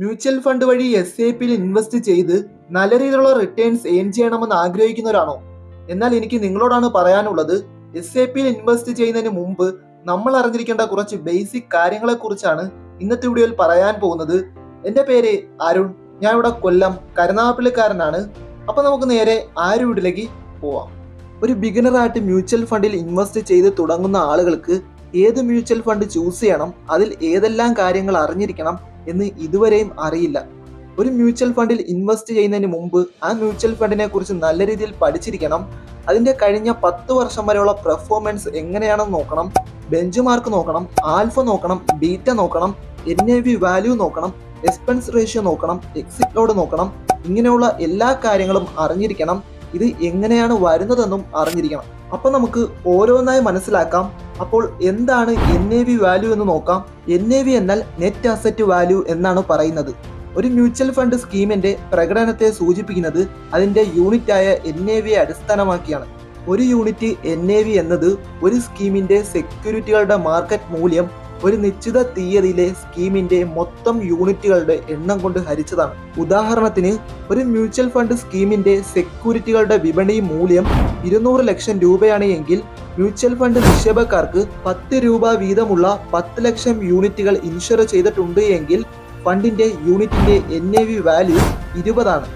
Mutual fund വഴി S I പിയിൽ invest ചെയ്ത് നല്ല രീതിയിലുള്ള റിട്ടേൺസ് എയിൻ ചെയ്യണമെന്ന് ആഗ്രഹിക്കുന്നവരാണോ? എന്നാൽ എനിക്ക് നിങ്ങളോടാണ് പറയാനുള്ളത് എസ് ഐ പിയിൽ ഇൻവെസ്റ്റ് ചെയ്യുന്നതിന് മുമ്പ് നമ്മൾ അറിഞ്ഞിരിക്കേണ്ട കുറച്ച് ബേസിക് കാര്യങ്ങളെ കുറിച്ചാണ് ഇന്നത്തെ വീഡിയോയിൽ പറയാൻ പോകുന്നത്. എന്റെ പേര് അരുൺ ഞാൻ ഇവിടെ കൊല്ലം കരുനാഗപ്പള്ളിക്കാരനാണ്. അപ്പൊ നമുക്ക് നേരെ ആ ഒരു വീട്ടിലേക്ക് പോവാം. ഒരു ബിഗിനറായിട്ട് മ്യൂച്വൽ ഫണ്ടിൽ ഇൻവെസ്റ്റ് ചെയ്ത് തുടങ്ങുന്ന ആളുകൾക്ക് ഏത് മ്യൂച്വൽ ഫണ്ട് ചൂസ് ചെയ്യണം അതിൽ ഏതെല്ലാം കാര്യങ്ങൾ അറിഞ്ഞിരിക്കണം എന്ന് ഇതുവരെയും അറിയില്ല. ഒരു മ്യൂച്വൽ ഫണ്ടിൽ ഇൻവെസ്റ്റ് ചെയ്യുന്നതിന് മുമ്പ് ആ മ്യൂച്വൽ ഫണ്ടിനെ കുറിച്ച് നല്ല രീതിയിൽ പഠിച്ചിരിക്കണം. അതിന്റെ കഴിഞ്ഞ പത്ത് വർഷം വരെയുള്ള പെർഫോമൻസ് എങ്ങനെയാണെന്ന് നോക്കണം. ബെഞ്ച് മാർക്ക് നോക്കണം ആൽഫ നോക്കണം ബീറ്റ നോക്കണം എൻ എ വി വാല്യൂ നോക്കണം എക്സ്പെൻസ് റേഷ്യോ നോക്കണം എക്സിറ്റ് ലോഡ് നോക്കണം ഇങ്ങനെയുള്ള എല്ലാ കാര്യങ്ങളും അറിഞ്ഞിരിക്കണം. ഇത് എങ്ങനെയാണ് വരുന്നതെന്നും അറിഞ്ഞിരിക്കണം. അപ്പം നമുക്ക് ഓരോന്നായി മനസ്സിലാക്കാം. അപ്പോൾ എന്താണ് എൻ എ വി വാല്യൂ എന്ന് നോക്കാം. എൻ എ വി എന്നാൽ നെറ്റ് അസറ്റ് വാല്യൂ എന്നാണ് പറയുന്നത്. ഒരു മ്യൂച്വൽ ഫണ്ട് സ്കീമിന്റെ പ്രകടനത്തെ സൂചിപ്പിക്കുന്നത് അതിന്റെ യൂണിറ്റായ എൻ എ വിയെ അടിസ്ഥാനമാക്കിയാണ്. ഒരു യൂണിറ്റ് എൻ എ വി എന്നത് ഒരു സ്കീമിന്റെ സെക്യൂരിറ്റികളുടെ മാർക്കറ്റ് മൂല്യം ഒരു നിശ്ചിത തീയതിയിലെ സ്കീമിന്റെ മൊത്തം യൂണിറ്റുകളുടെ എണ്ണം കൊണ്ട് ഹരിച്ചതാണ്. ഉദാഹരണത്തിന് ഒരു മ്യൂച്വൽ ഫണ്ട് സ്കീമിന്റെ സെക്യൂരിറ്റികളുടെ വിപണി മൂല്യം ഇരുന്നൂറ് ലക്ഷം രൂപയാണ് എങ്കിൽ മ്യൂച്വൽ ഫണ്ട് നിക്ഷേപക്കാർക്ക് പത്ത് രൂപ വീതമുള്ള പത്ത് ലക്ഷം യൂണിറ്റുകൾ ഇൻഷുർ ചെയ്തിട്ടുണ്ട് എങ്കിൽ ഫണ്ടിന്റെ യൂണിറ്റിന്റെ എൻ എ വി വാല്യൂ ഇരുപതാണ്.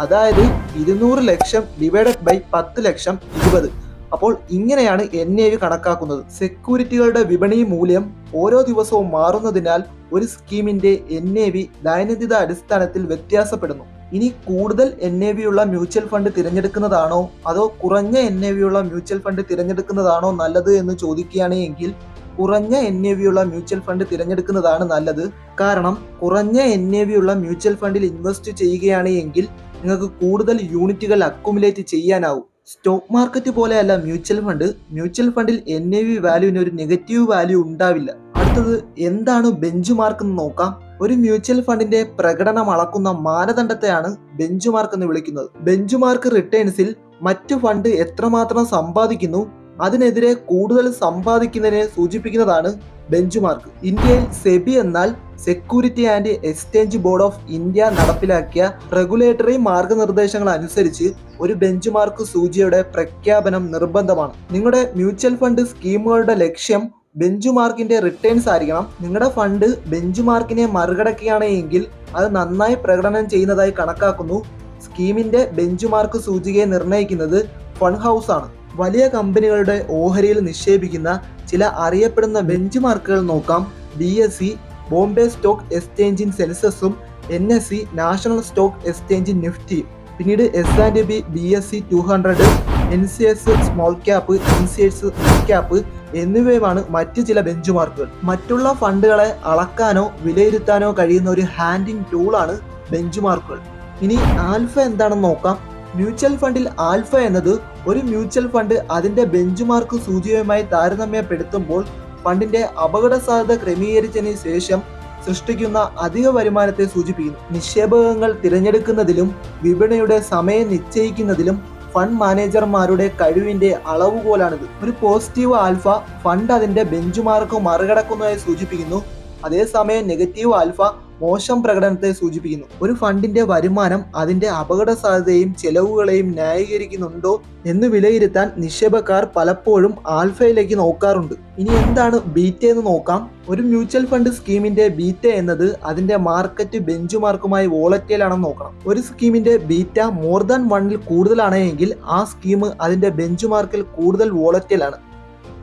അതായത് ഇരുന്നൂറ് ലക്ഷം ഡിവൈഡഡ് ബൈ പത്ത് ലക്ഷം ഇരുപത്. അപ്പോൾ ഇങ്ങനെയാണ് എൻ എ വി കണക്കാക്കുന്നത്. സെക്യൂരിറ്റികളുടെ വിപണി മൂല്യം ഓരോ ദിവസവും മാറുന്നതിനാൽ ഒരു സ്കീമിന്റെ എൻ എ വി ദൈനംദിന അടിസ്ഥാനത്തിൽ വ്യത്യാസപ്പെടുന്നു. ഇനി കൂടുതൽ എൻ എ വി ഉള്ള മ്യൂച്വൽ ഫണ്ട് തിരഞ്ഞെടുക്കുന്നതാണോ? അതോ കുറഞ്ഞ എൻ എ വി ഉള്ള മ്യൂച്വൽ ഫണ്ട് തിരഞ്ഞെടുക്കുന്നതാണോ നല്ലത് എന്ന് ചോദിക്കുകയാണെങ്കിൽ കുറഞ്ഞ എൻ എ വി ഉള്ള മ്യൂച്വൽ ഫണ്ട് തിരഞ്ഞെടുക്കുന്നതാണ് നല്ലത്. കാരണം കുറഞ്ഞ എൻ എ വി ഉള്ള മ്യൂച്വൽ ഫണ്ടിൽ ഇൻവെസ്റ്റ് ചെയ്യുകയാണ് എങ്കിൽ നിങ്ങൾക്ക് കൂടുതൽ യൂണിറ്റുകൾ അക്കുമുലേറ്റ് ചെയ്യാനാവും. സ്റ്റോക്ക് മാർക്കറ്റ് പോലെയല്ല മ്യൂച്വൽ ഫണ്ട് മ്യൂച്വൽ ഫണ്ടിൽ എൻ എ വി വാല്യൂവിന് ഒരു നെഗറ്റീവ് വാല്യൂ ഉണ്ടാവില്ല. അടുത്തത് എന്താണ് ബെഞ്ച് മാർക്ക് എന്ന് നോക്കാം. ഒരു മ്യൂച്വൽ ഫണ്ടിന്റെ പ്രകടനം അളക്കുന്ന മാനദണ്ഡത്തെയാണ് ബെഞ്ച് മാർക്ക് എന്ന് വിളിക്കുന്നത്. ബെഞ്ച് മാർക്ക് റിട്ടേൺസിൽ മറ്റു ഫണ്ട് എത്രമാത്രം സമ്പാദിക്കുന്നു അതിനെതിരെ കൂടുതൽ സമ്പാദിക്കുന്നതിനെ സൂചിപ്പിക്കുന്നതാണ് ബെഞ്ച് മാർക്ക് ഇന്ത്യയിൽ സെബി എന്നാൽ security and exchange board of India നടപ്പിലാക്കിയ റെഗുലേറ്ററി മാർഗനിർദ്ദേശങ്ങൾ അനുസരിച്ച് ഒരു ബെഞ്ച് മാർക്ക് സൂചിയുടെ പ്രഖ്യാപനം നിർബന്ധമാണ്. നിങ്ങളുടെ മ്യൂച്വൽ ഫണ്ട് സ്കീമുകളുടെ ലക്ഷ്യം ബെഞ്ച് മാർക്കിന്റെ റിട്ടേൺസ് ആയിരിക്കണം. നിങ്ങളുടെ ഫണ്ട് ബെഞ്ച് മാർക്കിനെ മറികടക്കുകയാണെങ്കിൽ അത് നന്നായി പ്രകടനം ചെയ്യുന്നതായി കണക്കാക്കുന്നു. സ്കീമിന്റെ ബെഞ്ച് മാർക്ക് സൂചികയെ നിർണയിക്കുന്നത് ഫണ്ട് ഹൗസ് ആണ്. വലിയ കമ്പനികളുടെ ഓഹരിയിൽ നിക്ഷേപിക്കുന്ന ചില അറിയപ്പെടുന്ന ബെഞ്ച് മാർക്കുകൾ നോക്കാം B S C Bombay stock എക്സ്ചേഞ്ചിൻ സെൻസസും N S C national stock എക്സ്ചേഞ്ചിൻ Nifty പിന്നീട് S and B B S C two hundred N C S small cap N C S cap എന്നിവയുമാണ് മറ്റ് ചില ബെഞ്ച് മാർക്കുകൾ മറ്റുള്ള ഫണ്ടുകളെ അളക്കാനോ വിലയിരുത്താനോ കഴിയുന്ന ഒരു ഹാൻഡിങ് ടൂളാണ് ബെഞ്ച് മാർക്കുകൾ ഇനി ആൽഫ എന്താണെന്ന് നോക്കാം. മ്യൂച്വൽ ഫണ്ടിൽ ആൽഫ എന്നത് ഒരു മ്യൂച്വൽ ഫണ്ട് അതിന്റെ ബെഞ്ച് മാർക്ക് സൂചികയുമായി താരതമ്യപ്പെടുത്തുമ്പോൾ ഫണ്ടിന്റെ അപകട സാധ്യത ക്രമീകരിച്ചതിന് ശേഷം സൃഷ്ടിക്കുന്ന അധിക വരുമാനത്തെ സൂചിപ്പിക്കുന്നു. നിക്ഷേപകങ്ങൾ തിരഞ്ഞെടുക്കുന്നതിലും വിപണിയുടെ സമയം നിശ്ചയിക്കുന്നതിലും ഫണ്ട് മാനേജർമാരുടെ കഴിവിന്റെ അളവുകോലാണിത്. ഒരു പോസിറ്റീവ് ആൽഫ ഫണ്ട് അതിന്റെ ബെഞ്ച് മാർക്ക് മറികടക്കുന്നതായി സൂചിപ്പിക്കുന്നു. അതേസമയം നെഗറ്റീവ് ആൽഫ മോശം പ്രകടനത്തെ സൂചിപ്പിക്കുന്നു. ഒരു ഫണ്ടിന്റെ വരുമാനം അതിന്റെ അപകട സാധ്യതയും ചെലവുകളെയും ന്യായീകരിക്കുന്നുണ്ടോ എന്ന് വിലയിരുത്താൻ നിക്ഷേപക്കാർ പലപ്പോഴും ആൽഫയിലേക്ക് നോക്കാറുണ്ട്. ഇനി എന്താണ് ബീറ്റ എന്ന് നോക്കാം. ഒരു മ്യൂച്വൽ ഫണ്ട് സ്കീമിന്റെ ബീറ്റ എന്നത് അതിന്റെ മാർക്കറ്റ് ബെഞ്ച് മാർക്കുമായി വോളറ്റൈൽ ആണെന്ന് നോക്കണം. ഒരു സ്കീമിന്റെ ബീറ്റ മോർ ദാൻ വണ്ണിൽ കൂടുതലാണെങ്കിൽ ആ സ്കീം അതിന്റെ ബെഞ്ച് മാർക്കിൽ കൂടുതൽ വോളറ്റൈൽ ആണ്.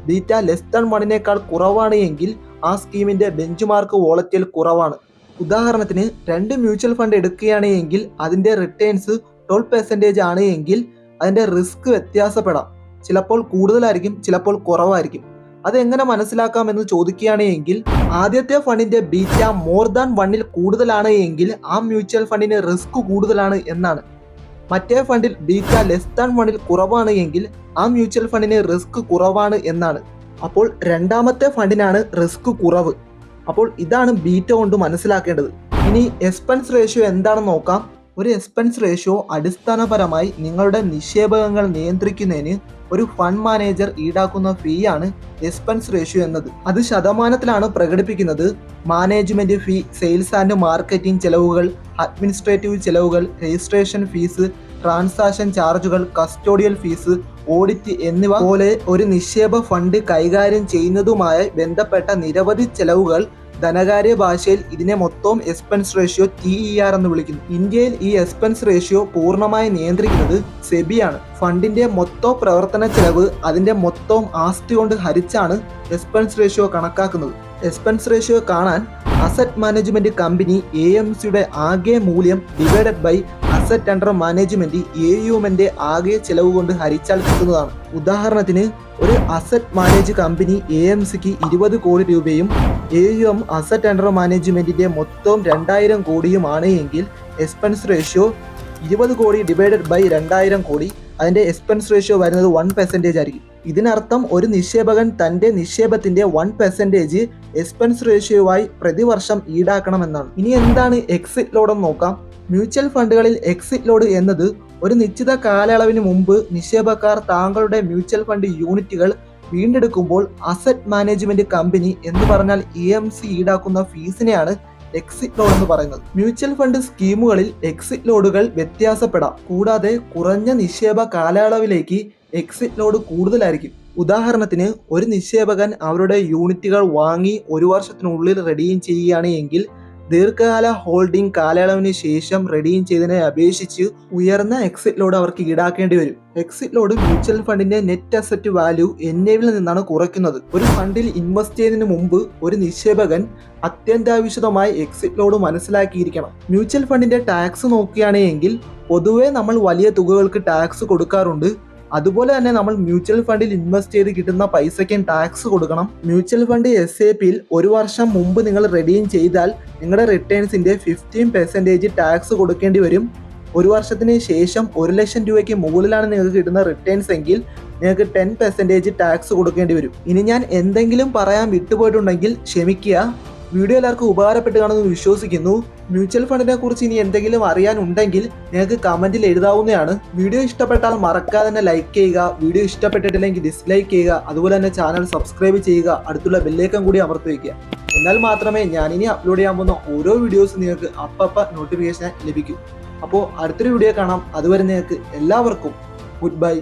ബീറ്റ ലെസ് ദാൻ വണ്ണിനേക്കാൾ കുറവാണ് എങ്കിൽ ആ സ്കീമിന്റെ ബെഞ്ച് മാർക്ക് വോളറ്റൈൽ കുറവാണ്. ഉദാഹരണത്തിന് രണ്ട് മ്യൂച്വൽ ഫണ്ട് എടുക്കുകയാണ് എങ്കിൽ അതിന്റെ റിട്ടേൺസ് ട്വൽവ് പെർസെന്റേജ് ആണ് എങ്കിൽ അതിന്റെ റിസ്ക് വ്യത്യാസപ്പെടാം. ചിലപ്പോൾ കൂടുതലായിരിക്കും ചിലപ്പോൾ കുറവായിരിക്കും. അത് എങ്ങനെ മനസ്സിലാക്കാം എന്ന് ചോദിക്കുകയാണ് എങ്കിൽ ആദ്യത്തെ ഫണ്ടിന്റെ ബീറ്റ മോർ ദാൻ വണ്ണിൽ കൂടുതലാണ് എങ്കിൽ ആ മ്യൂച്വൽ ഫണ്ടിന് റിസ്ക് കൂടുതലാണ് എന്നാണ്. മറ്റേ ഫണ്ടിൽ ബീറ്റ ലെസ് ദാൻ വണ്ണിൽ കുറവാണ് എങ്കിൽ ആ മ്യൂച്വൽ ഫണ്ടിന് റിസ്ക് കുറവാണ് എന്നാണ്. അപ്പോൾ രണ്ടാമത്തെ ഫണ്ടിനാണ് റിസ്ക് കുറവ്. അപ്പോൾ ഇതാണ് ബീറ്റ കൊണ്ട് മനസ്സിലാക്കേണ്ടത്. ഇനി എക്സ്പെൻസ് റേഷ്യോ എന്താണെന്ന് നോക്കാം. ഒരു എക്സ്പെൻസ് റേഷ്യോ അടിസ്ഥാനപരമായി നിങ്ങളുടെ നിക്ഷേപകങ്ങൾ നിയന്ത്രിക്കുന്നതിന് ഒരു ഫണ്ട് മാനേജർ ഈടാക്കുന്ന ഫീ ആണ് എക്സ്പെൻസ് റേഷ്യോ എന്നത്. അത് ശതമാനത്തിലാണ് പ്രകടിപ്പിക്കുന്നത്. Management fee sales and marketing ചെലവുകൾ അഡ്മിനിസ്ട്രേറ്റീവ് ചെലവുകൾ രജിസ്ട്രേഷൻ ഫീസ് ട്രാൻസാക്ഷൻ ചാർജുകൾ കസ്റ്റോഡിയൽ ഫീസ് ഓഡിറ്റ് എന്നിവ പോലെ ഒരു നിക്ഷേപ ഫണ്ട് കൈകാര്യം ചെയ്യുന്നതുമായി ബന്ധപ്പെട്ട നിരവധി ചെലവുകൾ ധനകാര്യ ഭാഷയിൽ ഇതിനെ മൊത്തം expense ratio T E R എന്ന് വിളിക്കുന്നു. ഇന്ത്യയിൽ ഈ എക്സ്പെൻസ് റേഷ്യോ പൂർണമായി നിയന്ത്രിക്കുന്നത് സെബിയാണ്. ഫണ്ടിന്റെ മൊത്തം പ്രവർത്തന ചെലവ് അതിന്റെ മൊത്തം ആസ്തി കൊണ്ട് ഹരിച്ചാണ് എക്സ്പെൻസ് റേഷ്യോ കണക്കാക്കുന്നത്. എക്സ്പെൻസ് റേഷ്യോ കാണാൻ asset management company A M സിയുടെ ആകെ മൂല്യം divided by asset under management A യുമെന്റെ ആകെ ചെലവ് കൊണ്ട് ഹരിച്ചാൽ കിട്ടുന്നതാണ്. ഉദാഹരണത്തിന് ഒരു asset manage company A M സിക്ക് ഇരുപത് കോടി രൂപയും A U M asset under മാനേജ്മെന്റിന്റെ മൊത്തം രണ്ടായിരം കോടിയുമാണ് എങ്കിൽ എക്സ്പെൻസ് റേഷ്യോ ഇരുപത് കോടി ഡിവൈഡഡ് ബൈ രണ്ടായിരം കോടി അതിന്റെ എക്സ്പെൻസ് റേഷ്യോ വരുന്നത് വൺ പെർസെന്റേജ് ആയിരിക്കും. ഇതിനർത്ഥം ഒരു നിക്ഷേപകൻ തന്റെ നിക്ഷേപത്തിന്റെ വൺ പെർസെന്റേജ് എക്സ്പെൻസ് റേഷ്യോവായി പ്രതിവർഷം ഈടാക്കണമെന്നാണ്. ഇനി എന്താണ് എക്സിറ്റ് ലോഡെന്ന് നോക്കാം. മ്യൂച്വൽ ഫണ്ടുകളിൽ എക്സിറ്റ് ലോഡ് എന്നത് ഒരു നിശ്ചിത കാലയളവിന് മുമ്പ് നിക്ഷേപക്കാർ താങ്കളുടെ മ്യൂച്വൽ ഫണ്ട് യൂണിറ്റുകൾ വീണ്ടെടുക്കുമ്പോൾ അസറ്റ് മാനേജ്മെന്റ് കമ്പനി എന്ന് പറഞ്ഞാൽ ഇ എം സി ഈടാക്കുന്ന ഫീസിനെയാണ് എക്സിറ്റ് ലോഡ് എന്ന് പറയുന്നത്. മ്യൂച്വൽ ഫണ്ട് സ്കീമുകളിൽ എക്സിറ്റ് ലോഡുകൾ വ്യത്യാസപ്പെടാം. കൂടാതെ കുറഞ്ഞ നിക്ഷേപ കാലയളവിലേക്ക് എക്സിറ്റ് ലോഡ് കൂടുതലായിരിക്കും. ഉദാഹരണത്തിന് ഒരു നിക്ഷേപകൻ അവരുടെ യൂണിറ്റുകൾ വാങ്ങി ഒരു വർഷത്തിനുള്ളിൽ റെഡീം ചെയ്യുകയാണ് എങ്കിൽ ദീർഘകാല ഹോൾഡിംഗ് കാലയളവിന് ശേഷം റെഡീം ചെയ്തതിനെ അപേക്ഷിച്ച് ഉയർന്ന എക്സിറ്റ് ലോഡ് അവർക്ക് ഈടാക്കേണ്ടി വരും. എക്സിറ്റ് ലോഡ് മ്യൂച്വൽ ഫണ്ടിന്റെ നെറ്റ് അസറ്റ് വാല്യൂ എന്നിവയിൽ നിന്നാണ് കുറയ്ക്കുന്നത്. ഒരു ഫണ്ടിൽ ഇൻവെസ്റ്റ് ചെയ്യുന്നതിന് മുമ്പ് ഒരു നിക്ഷേപകൻ അത്യന്താപേക്ഷിതമായി എക്സിറ്റ് ലോഡ് മനസ്സിലാക്കിയിരിക്കണം. മ്യൂച്വൽ ഫണ്ടിന്റെ ടാക്സ് നോക്കുകയാണെങ്കിൽ പൊതുവേ നമ്മൾ വലിയ തുകകൾക്ക് ടാക്സ് കൊടുക്കാറുണ്ട്. അതുപോലെ തന്നെ നമ്മൾ മ്യൂച്വൽ ഫണ്ടിൽ ഇൻവെസ്റ്റ് ചെയ്ത് കിട്ടുന്ന പൈസയ്ക്കും ടാക്സ് കൊടുക്കണം. മ്യൂച്വൽ ഫണ്ട് എസ് എ പിയിൽ ഒരു വർഷം മുമ്പ് നിങ്ങൾ റെഡീം ചെയ്താൽ നിങ്ങളുടെ റിട്ടേൺസിന്റെ ഫിഫ്റ്റീൻ പെർസെന്റേജ് ടാക്സ് കൊടുക്കേണ്ടി വരും. ഒരു വർഷത്തിന് ശേഷം ഒരു ലക്ഷം രൂപയ്ക്ക് മുകളിലാണ് നിങ്ങൾക്ക് കിട്ടുന്ന റിട്ടേൺസ് എങ്കിൽ നിങ്ങൾക്ക് ടെൻ പെർസെന്റേജ് ടാക്സ് കൊടുക്കേണ്ടി വരും. ഇനി ഞാൻ എന്തെങ്കിലും പറയാൻ വിട്ടുപോയിട്ടുണ്ടെങ്കിൽ ക്ഷമിക്കുക. വീഡിയോ എല്ലാവർക്കും ഉപകാരപ്പെട്ട് കാണുമെന്ന് വിശ്വസിക്കുന്നു. മ്യൂച്വൽ ഫണ്ടിനെ കുറിച്ച് ഇനി എന്തെങ്കിലും അറിയാനുണ്ടെങ്കിൽ നിങ്ങൾക്ക് കമന്റിൽ എഴുതാവുന്നതാണ്. വീഡിയോ ഇഷ്ടപ്പെട്ടാൽ മറക്കാതെ തന്നെ ലൈക്ക് ചെയ്യുക. വീഡിയോ ഇഷ്ടപ്പെട്ടിട്ടില്ലെങ്കിൽ ഡിസ്ലൈക്ക് ചെയ്യുക. അതുപോലെ തന്നെ ചാനൽ സബ്സ്ക്രൈബ് ചെയ്യുക. അടുത്തുള്ള ബെല്ലേക്കം കൂടി അമർത്തി വയ്ക്കുക. എന്നാൽ മാത്രമേ ഞാൻ ഇനി അപ്ലോഡ് ചെയ്യാൻ പോകുന്ന ഓരോ വീഡിയോസും നിങ്ങൾക്ക് അപ്പപ്പ നോട്ടിഫിക്കേഷൻ ലഭിക്കൂ. അപ്പോൾ അടുത്തൊരു വീഡിയോ കാണാം. അതുവരെ നിങ്ങൾക്ക് എല്ലാവർക്കും ഗുഡ് ബൈ